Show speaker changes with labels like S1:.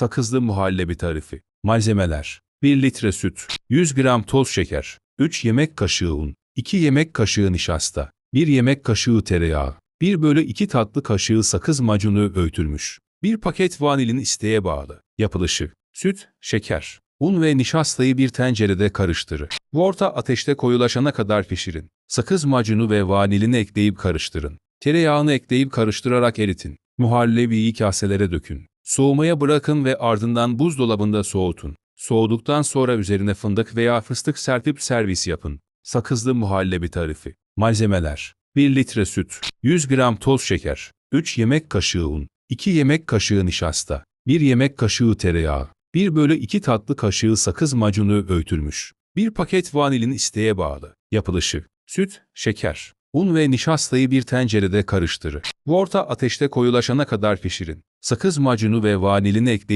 S1: Sakızlı muhallebi tarifi. Malzemeler 1 litre süt, 100 gram toz şeker, 3 yemek kaşığı un, 2 yemek kaşığı nişasta, 1 yemek kaşığı tereyağı, 1 bölü 2 tatlı kaşığı sakız macunu öğütülmüş. 1 paket vanilin isteğe bağlı. Yapılışı Süt, şeker, un ve nişastayı bir tencerede karıştırın. Bu orta ateşte koyulaşana kadar pişirin. Sakız macunu ve vanilini ekleyip karıştırın. Tereyağını ekleyip karıştırarak eritin. Muhallebiyi kaselere dökün. Soğumaya bırakın ve ardından buzdolabında soğutun. Soğuduktan sonra üzerine fındık veya fıstık serpip servis yapın. Sakızlı muhallebi tarifi. Malzemeler 1 litre süt, 100 gram toz şeker, 3 yemek kaşığı un, 2 yemek kaşığı nişasta, 1 yemek kaşığı tereyağı, 1 bölü 2 tatlı kaşığı sakız macunu öğütülmüş. 1 paket vanilin isteğe bağlı. Yapılışı Süt, şeker, un ve nişastayı bir tencerede karıştırın. Orta ateşte koyulaşana kadar pişirin. Sakız macunu ve vanilini ekleyip